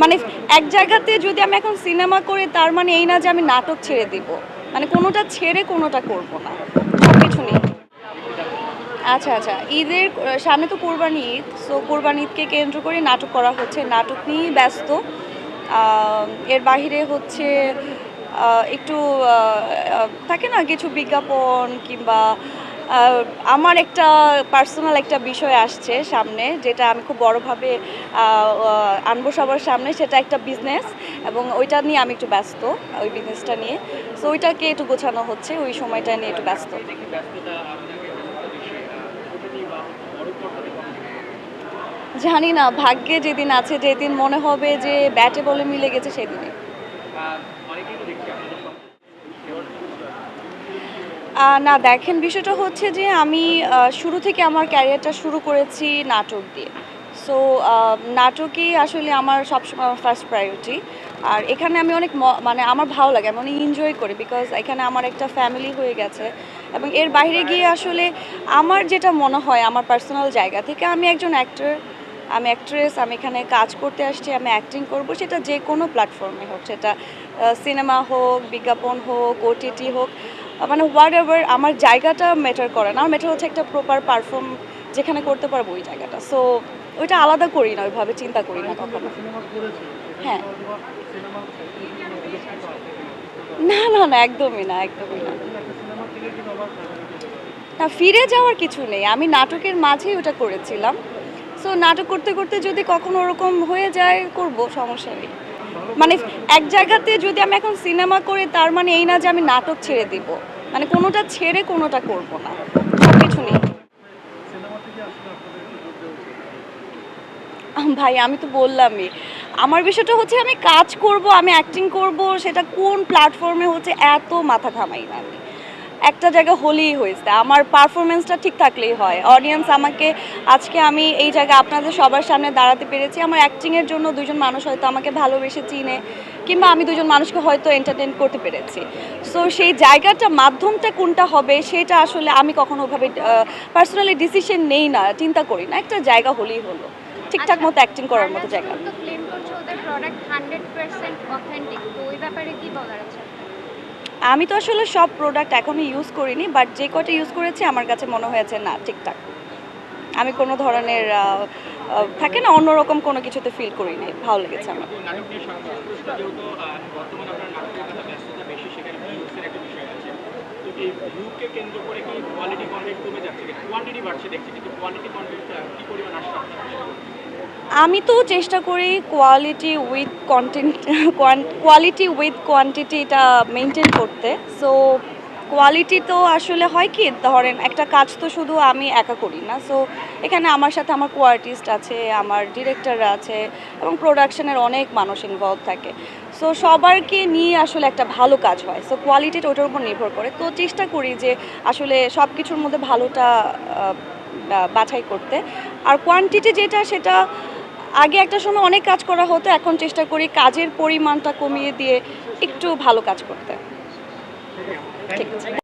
মানে এক জায়গাতে যদি আমি এখন সিনেমা করি, তার মানে এই না যে আমি নাটক ছেড়ে দিব। মানে কোনোটা ছেড়ে কোনোটা করব না। সব কিছু নেই। আচ্ছা আচ্ছা। ঈদের সামনে তো কোরবানি ঈদ সো কোরবানি ঈদকে কেন্দ্র করে নাটক করা হচ্ছে। নাটক নিয়েই ব্যস্ত। এর বাহিরে হচ্ছে একটু থাকে না কিছু বিজ্ঞাপন কিংবা আমার একটা পার্সোনাল একটা বিষয় আসছে সামনে, যেটা আমি খুব বড়োভাবে আনব সবার সামনে, সেটা একটা বিজনেস এবং ওইটা নিয়ে আমি একটু ব্যস্ত, ওই বিজনেসটা নিয়ে। সো ওইটাকে একটু গোছানো হচ্ছে, ওই সময়টা নিয়ে একটু ব্যস্ত। জানি না, ভাগ্যে যেদিন আছে, যেদিন মনে হবে যে ব্যাটে বলে মিলে গেছে সেদিনে না, দেখেন, বিষয়টা হচ্ছে যে আমি শুরু থেকে আমার ক্যারিয়ারটা শুরু করেছি নাটক দিয়ে। সো নাটকই আসলে আমার সবসময় আমার ফার্স্ট প্রায়োরিটি আর এখানে আমি অনেক মানে আমার ভালো লাগে, আমি অনেক এনজয় করি বিকজ এখানে আমার একটা ফ্যামিলি হয়ে গেছে। এবং এর বাইরে গিয়ে আসলে আমার যেটা মনে হয়, আমার পার্সোনাল জায়গা থেকে আমি একজন অ্যাক্টর আমি অ্যাক্ট্রেস আমি এখানে কাজ করতে আসছি, আমি অ্যাক্টিং করব, সেটা যে কোনো প্ল্যাটফর্মে হোক, সেটা সিনেমা হোক, বিজ্ঞাপন হোক ওটিটি হোক মানে হোয়াট এভার আমার জায়গাটা ম্যাটার করে না। আমার ম্যাটার হচ্ছে একটা প্রপার পারফর্ম যেখানে করতে পারব ওই জায়গাটা। সো ওইটা আলাদা করি না ওইভাবে চিন্তা করি না কখনো। হ্যাঁ। না না না একদমই না একদমই না। না ফিরে যাওয়ার কিছু নেই। আমি নাটকের মাঝেই ওটা করেছিলাম। সো নাটক করতে করতে যদি কখনো ওরকম হয়ে যায় করব সমস্যা নেই। মানে এক জায়গাতে যদি আমি এখন সিনেমা করি তার মানে এই না যে আমি নাটক ছেড়ে দিব। মানে কোনোটা ছেড়ে কোনোটা করব না। সব কিছু নেই ভাই, আমি তো বললামই। আমার বিষয়টা হচ্ছে আমি কাজ করব, আমি অ্যাক্টিং করব, সেটা কোন প্ল্যাটফর্মে হচ্ছে এত মাথা ঘামাই না আমি। একটা জায়গা হলেই হয়েছে আমার পারফরমেন্সটা ঠিক থাকলেই হয়। অডিয়েন্স আমাকে আজকে আমি এই জায়গায় আপনাদের সবার সামনে দাঁড়াতে পেরেছি। আমার অ্যাক্টিংয়ের জন্য দুজন মানুষ হয়তো আমাকে ভালোবেসে চিনে কিংবা আমি দুজন মানুষকে হয়তো এন্টারটেন করতে পেরেছি। সো সেই জায়গাটা মাধ্যমটা কোনটা হবে সেটা আসলে আমি কখনো ওভাবে পার্সোনালি ডিসিশন নেই না চিন্তা করি না। একটা জায়গা হলেই হলো। ঠিকঠাক মতো অ্যাক্টিং করার মতো জায়গা। প্রোডাক্ট হান্ড্রেড পার্সেন্ট অথেন্টিক তো ওই ব্যাপারে কি বলার আছে? আমি তো আসলে সব প্রোডাক্ট এখনও ইউজ করিনি বাট যে কটা ইউজ করেছি আমার কাছে মনে হয়েছে না, ঠিকঠাক। আমি কোনো ধরনের থাকে না, অন্যরকম কোনো কিছুতে ফিল করিনি, ভালো লেগেছে আমার। করে কোয়ালিটি কমে যাচ্ছে কোয়ান্টিটি বাড়ছে দেখছি, কিন্তু কোয়ালিটি কি পরিমাণ আসছে আমি তো চেষ্টা করি quality with content quality with কোয়ান্টিটিটা maintain করতে। সো কোয়ালিটি তো আসলে হয় কি, ধরেন একটা কাজ তো শুধু আমি একা করি না। সো এখানে আমার সাথে আমার কোয়ার্টিস্ট আছে, আমার ডিরেক্টররা আছে এবং প্রোডাকশনের অনেক মানুষ ইনভলভ থাকে। সো সবারকে নিয়ে আসলে একটা ভালো কাজ হয়। সো কোয়ালিটিটা ওটার উপর নির্ভর করে। তো চেষ্টা করি যে আসলে সব কিছুর মধ্যে ভালোটা বাছাই করতে। আর কোয়ান্টিটি যেটা সেটা, আগে একটা সময় অনেক কাজ করা হতো, এখন চেষ্টা করি কাজের পরিমাণটা কমিয়ে দিয়ে একটু ভালো কাজ করতে। ঠিক আছে।